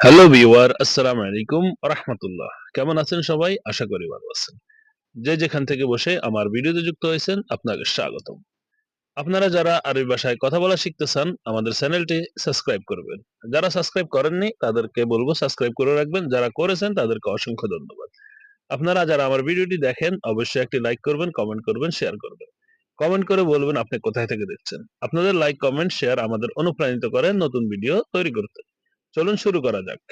Hello viewer আসসালামু আলাইকুম রাহমাতুল্লাহ কেমন আছেন সবাই? আশা করি ভালো আছেন। যে যেখান থেকে বসে আমার ভিডিওতে যুক্ত হয়েছেন, আপনাকে স্বাগতম। আপনারা যারা আরবি ভাষায় কথা বলা শিখতে চান, আমাদের চ্যানেলটি সাবস্ক্রাইব করবেন। যারা সাবস্ক্রাইব করেননি, তাদেরকে বলব সাবস্ক্রাইব করে রাখবেন। যারা করেছেন, তাদেরকে অসংখ্য ধন্যবাদ। আপনারা যারা আমার ভিডিওটি দেখেন, অবশ্যই একটি লাইক করবেন, কমেন্ট করবেন, শেয়ার করবেন। কমেন্ট করে বলবেন আপনি কোথায় থেকে দেখছেন। আপনাদের লাইক, কমেন্ট, শেয়ার আমাদের অনুপ্রাণিত করে নতুন ভিডিও তৈরি করতে। চলুন শুরু করা যাক।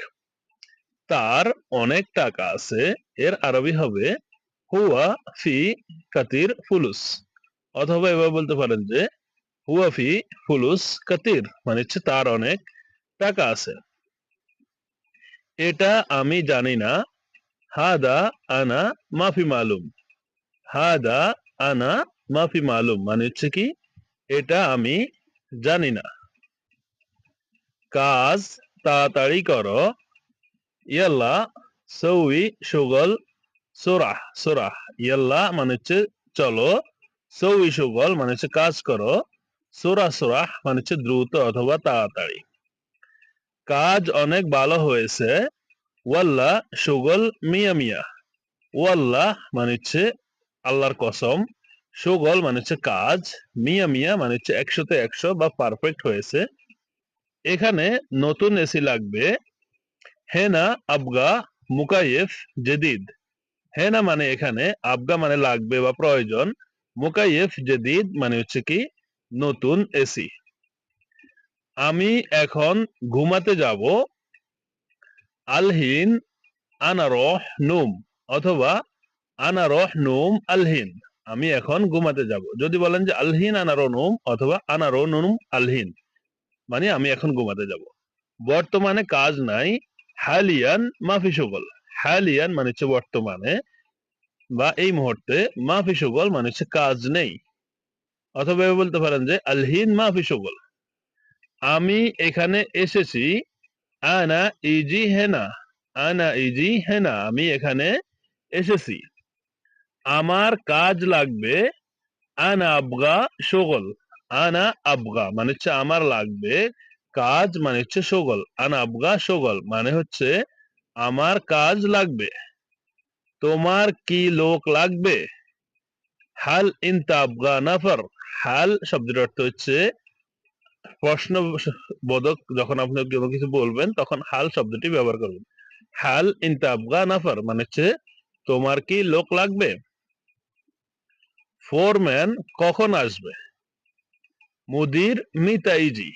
তার অনেক টাকা আছে, এর আরবি হবে, হুয়া ফি কাতির ফুলুস অথবা এভাবে বলতে পারেন যে, হুয়া ফি ফুলুস কাতির মানে হচ্ছে তার অনেক টাকা আছে। এটা আমি জানি না, হাদা আনা মাফি মালুম হাদা আনা মাফি মালুম মানে হচ্ছে কি, এটা আমি জানি না। কাজ তাড়াতাড়ি করো। ইয়াল্লা, সৌই, সুগল, সোরাহ সোরাহ। ইয়াল্লা মানে হচ্ছে চলো, সৌই, সুগল মানে হচ্ছে কাজ করো সোরা সোরাহ মানে হচ্ছে দ্রুত অথবা তাড়াতাড়ি। কাজ অনেক ভালো হয়েছে। ওয়াল্লা, সুগল, মিয়া মিয়া। ওয়াল্লাহ মানে হচ্ছে আল্লাহর কসম। সুগল মানে হচ্ছে কাজ। মিয়া মিয়া মানে হচ্ছে একশোতে একশো বা পারফেক্ট হয়েছে। এখানে নতুন এসি লাগবে। হেনা, আবগা মুকাইফ জেদিদ। হেনা মানে এখানে, আবগা মানে লাগবে বা প্রয়োজন। মুকাইফ জেদিদ মানে হচ্ছে কি? নতুন এসি। আমি এখন ঘুমাতে যাব। আলহিন, আনারহ, নুম। অথবা আনারহ, নুম, আলহিন। আমি এখন ঘুমাতে যাব। যদি বলেন যে আলহিন আনারো নুম অথবা আনারো নুম, আলহিন। মানে আমি এখন ঘুমাতে যাব। বর্তমানে কাজ নাই, হালিয়ান মাফি সুগল হালিয়ান মানে হচ্ছে বর্তমানে বা এই মুহূর্তে মাফি সুগল মানে হচ্ছে কাজ নেই। অথবা বলতে পারেন যে আলহিন মাফি সুগল আমি এখানে এসেছি, আনা ইজি হেনা, আনা ইজি হেনা, আমি এখানে এসেছি। আমার কাজ লাগবে আনা আবগা সুগল। আনা আবগা মানে হচ্ছে আমার লাগবে কাজ মানে হচ্ছে সগল। আনা আবগা, সগল মানে হচ্ছে আমার কাজ লাগবে। তোমার কি লোক লাগবে? হাল ইনতা আবগা নাফার। হাল শব্দের অর্থ হচ্ছে প্রশ্ন বোধক যখন আপনি কোনো কিছু বলবেন, তখন হাল শব্দটি ব্যবহার করবেন। হাল ইনতা আবগা নাফার মানে হচ্ছে তোমার কি লোক লাগবে? ফোরম্যান কখন আসবে? মুদির মিতাইজি।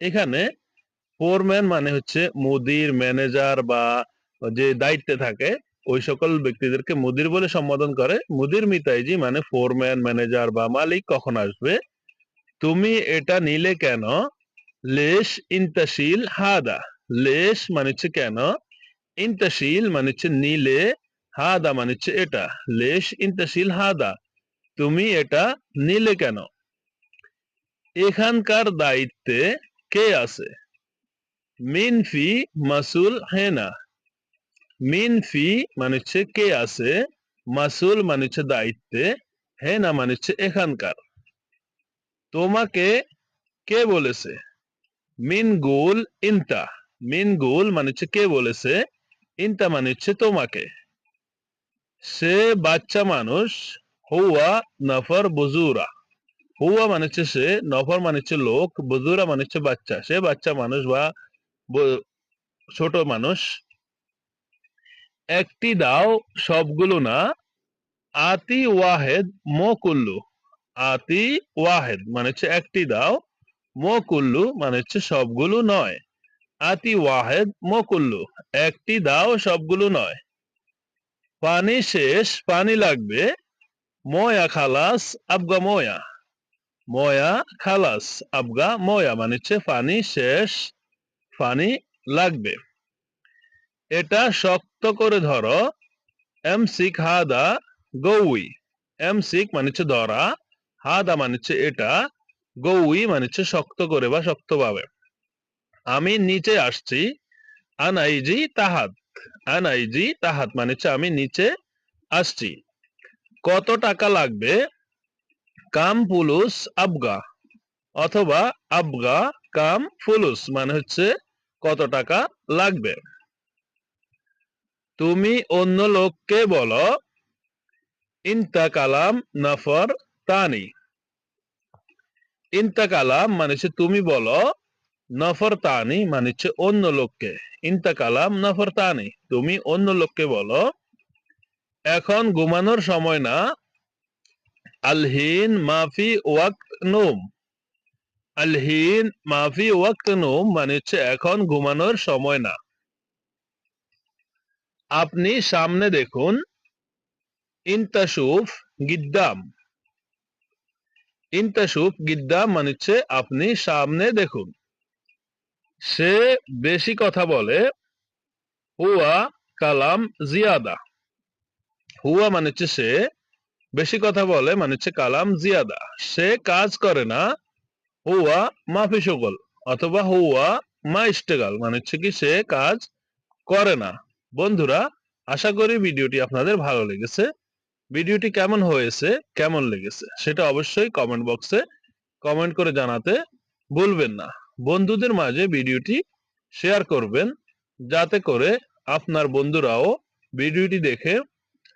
এখানে ফোরম্যান মানে হচ্ছে মুদির ম্যানেজার বা যে দায়িত্বে থাকে, ওই সকল ব্যক্তিদেরকে মুদির বলে সম্বোধন করে। মুদির মিতাইজি মানে ফোরম্যান ম্যানেজার বা মালিক কখন আসবে? তুমি এটা নিলে কেন? লেশ ইন্তাশিল হাদা। লেশ মানে হচ্ছে কেন? ইন্তাশিল মানে হচ্ছে নিলে, হাদা মানে হচ্ছে এটা। লেশ ইন্তাশিল হাদা। তুমি এটা নিলে কেন? এখানকার দায়িত্বে কে আছে? মিনফি মাসুল হেনা। মিনফি মানে হচ্ছে কে আছে? মাসুল মানে হচ্ছে দায়িত্বে, হেনা মানে হচ্ছে এখানকার। তোমাকে কে বলেছে? মিন গোল ইনতা। মিন গোল মানে হচ্ছে কে বলেছে? ইনতা মানে হচ্ছে তোমাকে। সে বাচ্চা মানুষ, হুয়া নফর বুজুরা। হুয়া মানে হচ্ছে সে, নফর মানে হচ্ছে লোক, বুজুরা মানে হচ্ছে বাচ্চা। সে বাচ্চা মানুষ বা ছোট মানুষ। একটি দাও সবগুলো না, আতি ওয়াহেদ মো কুল্লু। আতি ওয়াহেদ মানে হচ্ছে একটি দাও, মো কুল্লু মানে হচ্ছে সবগুলো নয়। আতি ওয়াহেদ মো কুল্লু, একটি দাও সবগুলো নয়। পানি শেষ, পানি লাগবে। ময়া খালাস, আবগা ময়া। ময়া খালাস আবগা ময়া মানে হচ্ছে পানি শেষ পানি লাগবে। এটা শক্ত করে ধরো। এম সিক, হাদা, গৌই। এম সিক মানে হচ্ছে ধরা। হাদা মানে হচ্ছে এটা। গৌই মানে হচ্ছে শক্ত করে বা শক্তভাবে। আমি নিচে আসছি। আনাইজি তাহাত। আনাইজি তাহাত মানে হচ্ছে আমি নিচে আসছি। কত টাকা লাগবে? কাম পুলুস আবগা, অথবা আবগা কাম ফুলুস মানে হচ্ছে কত টাকা লাগবে? তুমি অন্য লোককে বলো, ইনতা কালাম নফর তানি। ইনতা কালাম মানে হচ্ছে তুমি বলো, নফর তানি মানে হচ্ছে অন্য লোককে। ইনতা কালাম নফর তানি। তুমি অন্য লোককে বলো, এখন ঘুমানোর সময় না আলহিন মাফি ওয়াক্ত নুম আলহিন মাফি ওয়াক্ত নুম মানে হচ্ছে এখন ঘুমানোর সময় না। আপনি সামনে দেখুন, ইনতাসুফ গিদ্দাম। ইনতাসুফ গিদ্দাম মানে হচ্ছে আপনি সামনে দেখুন। সে বেশি কথা বলে, হুয়া, কালাম, জিয়াদা। হুয়া মানে হচ্ছে সে বেশি কথা বলে মানে হচ্ছে কালাম জিয়াদা। সে কাজ করে না, হুয়া মাফি সকল অথবা হুয়া মা ইস্টেগাল মানে হচ্ছে কি সে কাজ করে না। বন্ধুরা, আশা করি ভিডিওটি আপনাদের ভালো লেগেছে। ভিডিওটি কেমন হয়েছে, কেমন লেগেছে, সেটা অবশ্যই কমেন্ট বক্সে কমেন্ট করে জানাতে ভুলবেন না। বন্ধুদের মাঝে ভিডিওটি শেয়ার করবেন, যাতে করে আপনার বন্ধুরাও ভিডিওটি দেখে